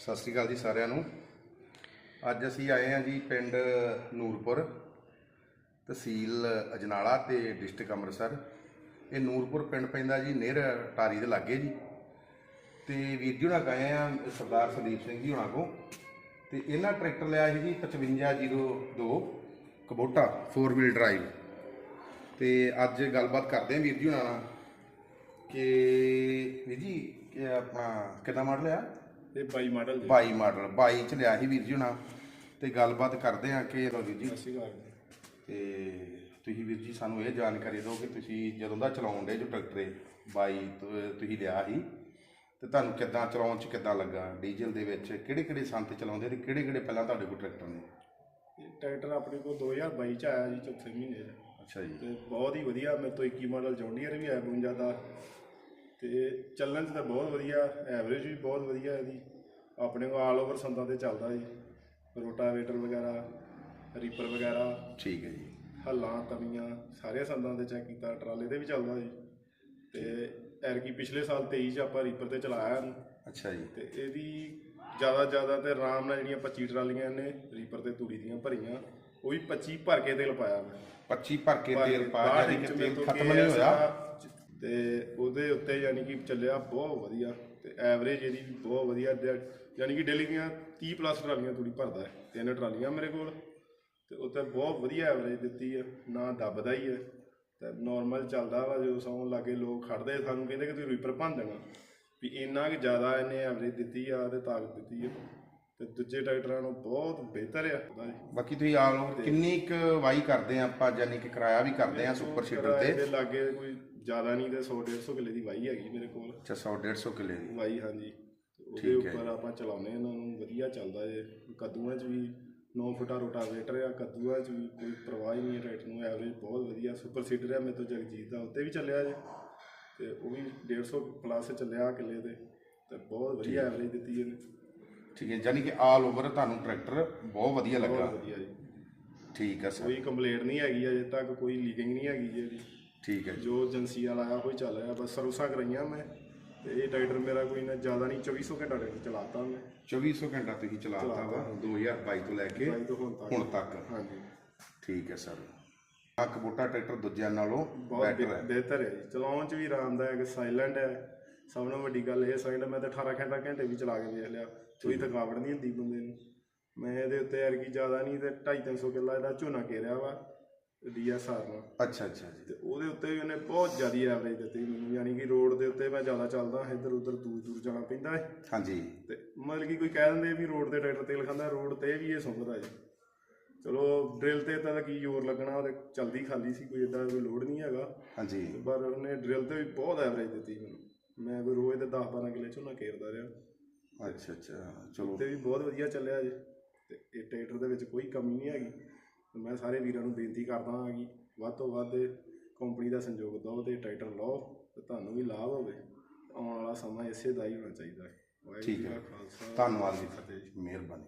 ਸਤਿ ਸ਼੍ਰੀ ਅਕਾਲ ਜੀ ਸਾਰਿਆਂ ਨੂੰ। ਅੱਜ ਅਸੀਂ ਆਏ ਹਾਂ ਜੀ ਪਿੰਡ ਨੂਰਪੁਰ, ਤਹਿਸੀਲ ਅਜਨਾਲਾ ਤੇ ਡਿਸਟ੍ਰਿਕਟ ਅੰਮ੍ਰਿਤਸਰ। ਇਹ ਨੂਰਪੁਰ ਪਿੰਡ ਪੈਂਦਾ ਜੀ ਨੇਰ ਟਾਰੀ ਦੇ ਲਾਗੇ ਜੀ। ਤੇ ਵੀਰ ਜੀ ਹੁਣਾਂ ਗਏ ਆ ਸਰਦਾਰ ਸੰਦੀਪ ਸਿੰਘ ਜੀ ਹੁਣਾਂ ਕੋ ਤੇ ਇਹਨਾਂ ਟਰੈਕਟਰ ਲਿਆ ਸੀ ਜੀ 5502 ਕਬੋਟਾ 4 ਵੀਲ ਡਰਾਈਵ ਤੇ ਅੱਜ ਗੱਲਬਾਤ ਕਰਦੇ ਹਾਂ ਵੀਰ ਜੀ ਹੁਣਾਂ ਨਾਲ ਕਿ, ਵੀਰ ਜੀ ਆਪਣਾ ਕਿੰਨਾ ਮਾਡਲ ਆ? ਇਹ 22 ਮਾਡਲ ਜੀ 22 ਮਾਡਲ 22 ਚ ਲਿਆ ਸੀ ਵੀਰ ਜੀ ਹੁਣਾਂ। ਤੇ ਗੱਲਬਾਤ ਕਰਦੇ ਆ ਕਿ ਲਓ ਵੀਰ ਜੀ ਅਕਾਲ ਜੀ। ਤੇ ਤੁਸੀਂ ਵੀਰ ਜੀ ਸਾਨੂੰ ਇਹ ਜਾਣਕਾਰੀ ਦਿਓ ਕਿ ਤੁਸੀਂ ਜਦੋਂ ਦਾ ਚਲਾਉਣ ਦੇ ਜੋ ਟਰੈਕਟਰ ਇਹ 22 ਤੋਂ ਤੁਸੀਂ ਲਿਆ ਸੀ। ਤੇ ਤੁਹਾਨੂੰ ਕਿੱਦਾਂ ਚਲਾਉਣ ਚ ਕਿੱਦਾਂ ਲੱਗਾ? ਡੀਜ਼ਲ ਦੇ ਵਿੱਚ ਕਿਹੜੇ ਕਿਹੜੇ ਸੰਤ ਚਲਾਉਂਦੇ ਤੇ ਕਿਹੜੇ ਕਿਹੜੇ ਪਹਿਲਾਂ ਤੁਹਾਡੇ ਕੋਲ ਟਰੈਕਟਰ ਨੇ? ਇਹ ਟਰੈਕਟਰ ਆਪਣੇ ਕੋਲ 2022 ਚ ਆਇਆ ਜੀ ਚੌਥੇ ਮਹੀਨੇ 'ਚ। ਅੱਛਾ ਜੀ। ਤੇ ਬਹੁਤ ਹੀ ਵਧੀਆ ਮੇਰੇ ਤੋਂ 21 ਮਾਡਲ ਜੌਂਡੀਅਰ ਵੀ ਆਇਆ 52 ਦਾ। ਤੇ ਚੱਲਣ 'ਚ ਤਾਂ ਬਹੁਤ ਵਧੀਆ ਐਵਰੇਜ ਵੀ ਬਹੁਤ ਵਧੀਆ ਇਹਦੀ। ਆਪਣੇ ਕੋਲ ਆਲ ਓਵਰ ਸੰਦਾਂ ਤੇ ਚੱਲਦਾ ਜੀ। ਰੋਟਾਵੇਟਰ ਵਗੈਰਾ ਰੀਪਰ ਵਗੈਰਾ ਠੀਕ ਹੈ ਜੀ। ਹੱਲਾਂ ਤਵੀਆਂ ਸਾਰੇ ਸੰਦਾਂ ਤੇ ਚੈੱਕ ਕੀਤਾ ਟਰਾਲੇ ਤੇ ਵੀ ਚੱਲਦਾ ਜੀ। ਤੇ ਐਰਕੀ ਪਿਛਲੇ ਸਾਲ 23 ਚ ਆਪਾਂ ਰੀਪਰ ਤੇ ਚਲਾਇਆ ਇਹਨੂੰ ਅੱਛਾ ਜੀ। ਤੇ ਇਹਦੀ ਜ਼ਿਆਦਾ ਜ਼ਿਆਦਾ ਤੇ ਆਰਾਮ ਨਾਲ ਜਿਹੜੀਆਂ 25 ਟਰਾਲੀਆਂ ਇਹਨੇ ਰੀਪਰ ਤੇ ਤੂੜੀ ਦੀਆਂ ਭਰੀਆਂ ਉਹ ਵੀ 25 ਭਰ ਕੇ ਤੇਲ ਪਾਇਆ ਮੈਂ। 25 ਭਰ ਕੇ ਤੇਲ ਪਾ ਬਾਹਠ ਕੇ ਇੰਚ ਤੇਲ ਮੇਰੇ ਤੋਂ ਖਤਮ ਨਹੀਂ ਹੋਇਆ। ਤੇ ਉਹਦੇ ਉੱਤੇ ਯਾਨੀ ਕਿ ਚੱਲਿਆ ਬਹੁਤ ਵਧੀਆ ਤੇ ਐਵਰੇਜ ਇਹਦੀ ਵੀ ਬਹੁਤ ਵਧੀਆ ਡ- ਯਾਨੀ ਕਿ ਡੇਲੀ ਦੀਆਂ 30 ਪਲੱਸ ਟਰਾਲੀਆਂ ਤੂੜੀ ਭਰਦਾ ਹੈ, ਤਿੰਨ ਟਰਾਲੀਆਂ ਮੇਰੇ ਕੋਲ ਤੇ ਉੱਤੇ ਬਹੁਤ ਵਧੀਆ ਐਵਰੇਜ ਦਿੱਤੀ ਹੈ, ਨਾ ਦੱਬਦਾ ਹੀ ਹੈ ਤੇ ਨਾਰਮਲ ਚੱਲਦਾ ਵਾ ਜਦੋਂ ਸੌਣ ਲੱਗੇ ਲੋਕ ਖੜਦੇ ਸਾਨੂੰ ਕਹਿੰਦੇ ਕਿ ਤੁਸੀਂ ਰੀਪਰ ਭੰਨ ਦੇਣਾ ਵੀ ਇੰਨਾ ਕਿ ਜ਼ਿਆਦਾ ਇਹਨੇ ਐਵਰੇਜ ਦਿੱਤੀ ਆ ਤੇ ਤਾਕਤ ਦਿੱਤੀ ਹੈ। ਤੇ ਦੂਜੇ ਟਰੈਕਟਰਾਂ ਨੂੰ ਬਹੁਤ ਬਿਹਤਰ ਆ। ਉਹਦਾ ਬਾਕੀ ਤੁਸੀਂ ਆਲ ਓਵਰ ਕਿੰਨੀ ਕੁ ਵਾਈ ਕਰਦੇ ਆ ਆਪਾਂ ਯਾਨੀ ਕਿ ਕਿਰਾਇਆ ਵੀ ਕਰਦੇ ਆ ਸੁਪਰ ਸੀਡਰ ਤੇ? ਇਹਦੇ ਲਾਗੇ ਕੋਈ ਜ਼ਿਆਦਾ ਨਹੀਂ ਤੇ 100 150 ਕਿੱਲੇ ਦੀ ਵਾਈ ਹੈਗੀ ਮੇਰੇ ਕੋਲ। 600 150 ਕਿੱਲੇ ਦੀ। ਵਾਈ ਹਾਂਜੀ। ਉਹਦੇ ਠੀਕ ਹੈ ਉੱਪਰ ਆਪਾਂ ਚਲਾਉਂਦੇ ਇਹਨਾਂ ਨੂੰ ਵਧੀਆ ਚੱਲਦਾ ਜੇ। ਕੱਦੂਆਂ 'ਚ ਵੀ 9 ਫੁੱਟਾ ਰੋਟਾਵੇਟਰ ਆ ਕੱਦੂਆਂ 'ਚ ਵੀ ਕੋਈ ਪਰਵਾਹ ਹੀ ਨਹੀਂ ਹੈ ਟਰੈਕਟਰ ਨੂੰ ਐਵਰੇਜ ਬਹੁਤ ਵਧੀਆ। ਸੁਪਰ ਸੀਡਰ ਆ ਮੇਰੇ ਤੋਂ ਜਗਜੀਤ ਦਾ ਉੱਤੇ ਵੀ ਚੱਲਿਆ ਜੇ। ਤੇ ਉਹ ਵੀ 150 ਪਲੱਸ ਚੱਲਿਆ ਕਿੱਲੇ ਤੇ ਤੇ ਬਹੁਤ ਵਧੀਆ ਐਵਰੇਜ ਦਿੱਤੀ ਇਹਨੇ। ਠੀਕ ਹੈ ਯਾਨੀ ਕਿ ਆਲ ਓਵਰ ਤੁਹਾਨੂੰ ਟਰੈਕਟਰ ਬਹੁਤ ਵਧੀਆ ਲੱਗਾ। ਬਹੁਤ ਵਧੀਆ ਜੀ। ਠੀਕ ਹੈ ਸਰ ਕੋਈ ਕੰਪਲੇਂਟ ਨਹੀਂ ਹੈਗੀ ਅਜੇ ਤੱਕ ਕੋਈ ਲੀਕਿੰਗ ਨਹੀਂ ਹੈਗੀ ਜੀ ਇਹਦੀ ਠੀਕ ਹੈ ਜੀ। ਜੋ ਏਜੰਸੀ ਵਾਲਾ ਆ ਕੋਈ ਚੱਲ ਰਿਹਾ ਬਸ ਸਰਵਿਸਾਂ ਕਰਾਈਆਂ ਮੈਂ। ਤੇ ਇਹ ਟਰੈਕਟਰ ਮੇਰਾ ਕੋਈ ਨਾ ਜ਼ਿਆਦਾ ਨਹੀਂ 2400 ਘੰਟਾ ਟਰੈਕਟਰ ਚਲਾਤਾ ਮੈਂ। 2400 ਘੰਟਾ ਤੁਸੀਂ ਚਲਾਤਾ ਵਾ 2022 ਤੋਂ ਲੈ ਕੇ ਬਾਈ ਤੋਂ ਹੁਣ ਤੱਕ। ਹੁਣ ਤੱਕ। ਹਾਂਜੀ। ਠੀਕ ਹੈ ਸਰ ਆ ਕਬੂਟਾ ਟਰੈਕਟਰ ਦੂਜਿਆਂ ਨਾਲੋਂ ਬਹੁਤ ਬਿਹਤਰ ਹੈ ਜੀ। ਚਲਾਉਣ ਚ ਵੀ ਆਰਾਮਦਾਇਕ ਸਾਇਲੈਂਟ ਹੈ। ਸਭ ਤੋਂ ਵੱਡੀ ਗੱਲ ਇਹ ਸਾਇਲੈਂਟ ਮੈਂ ਤਾਂ 18 ਘੰਟਾ ਘੰਟੇ ਵੀ ਚਲਾ ਕੇ ਵੇਖ ਲਿਆ। ਕੋਈ ਥਕਾਵਟ ਨਹੀਂ ਹੁੰਦੀ ਬੰਦੇ ਨੂੰ। ਮੈਂ ਇਹਦੇ ਉੱਤੇ ਯਾਰ ਕੀ ਜ਼ਿਆਦਾ ਨਹੀਂ ਤੇ 2.5 300 ਕਿੱਲਾ ਇਹਦਾ ਝੋਨਾ ਘੇਰਿਆ ਵਾ ਡੀਐਸਆਰ ਨਾਲ। ਅੱਛਾ ਅੱਛਾ ਜੀ। ਤੇ ਉਹਦੇ ਉੱਤੇ ਵੀ ਉਹਨੇ ਬਹੁਤ ਜ਼ਿਆਦੀ ਐਵਰੇਜ ਦਿੱਤੀ ਮੈਨੂੰ। ਯਾਨੀ ਕਿ ਰੋਡ ਦੇ ਉੱਤੇ ਮੈਂ ਜ਼ਿਆਦਾ ਚੱਲਦਾ ਇੱਧਰ ਉੱਧਰ ਦੂਰ ਦੂਰ ਜਾਣਾ ਪੈਂਦਾ ਹੈ ਹਾਂਜੀ। ਤੇ ਮਤਲਬ ਕਿ ਕੋਈ ਕਹਿ ਦਿੰਦੇ ਵੀ ਰੋਡ ਤੇ ਟਰੈਕਟਰ ਤੇਲ ਖਾਂਦਾ ਰੋਡ ਤੇ ਵੀ ਇਹ ਸੁੰਘਦਾ ਜੀ ਚਲੋ ਡਰਿਲ ਤੇ ਤਾਂ ਕੀ ਜ਼ੋਰ ਲੱਗਣਾ ਉਹਦੇ ਚਲਦੀ ਖਾਲੀ ਸੀ ਕੋਈ ਏਡਾ ਕੋਈ ਲੋਡ ਨਹੀਂ ਹੈਗਾ। ਹਾਂਜੀ। ਪਰ ਉਹਨੇ ਡਰਿਲ ਤੇ ਵੀ ਬਹੁਤ ਐਵਰੇਜ ਦਿੱਤੀ ਮੈਨੂੰ। ਮੈਂ ਕੋਈ ਰੋਜ਼ ਦੇ 10 12 ਕਿੱਲੇ ਝੋਨਾ ਕੇਰਦਾ ਰਿਹਾ। ਅੱਛਾ ਅੱਛਾ ਚਲੋ। ਤੇ ਵੀ ਬਹੁਤ ਵਧੀਆ ਚੱਲਿਆ ਜੀ। ਤੇ ਇਹ ਟਰੈਕਟਰ ਦੇ ਵਿੱਚ ਕੋਈ ਕਮੀ ਨਹੀਂ ਹੈਗੀ। ਤੇ ਮੈਂ ਸਾਰੇ ਵੀਰਾਂ ਨੂੰ ਬੇਨਤੀ ਕਰਦਾ ਹਾਂ ਕਿ ਵੱਧ ਤੋਂ ਵੱਧ ਕੰਪਨੀ ਦਾ ਸੰਯੋਗ ਦਿਓ ਤੇ ਟਰੈਕਟਰ ਲਓ ਤੇ ਤੁਹਾਨੂੰ ਵੀ ਲਾਭ ਹੋਵੇ। ਆਉਣ ਵਾਲਾ ਸਮਾਂ ਇਸੇ ਦਾ ਹੀ ਹੋਣਾ ਚਾਹੀਦਾ। ਹੈ। ਵਾਹਿਗੁਰੂ ਠੀਕ ਜੀ ਹੈ। ਕਾ ਖਾਲਸਾ। ਧੰਨਵਾਦ ਫਤਿਹ ਜੀ। ਮਿਹਰਬਾਨੀ।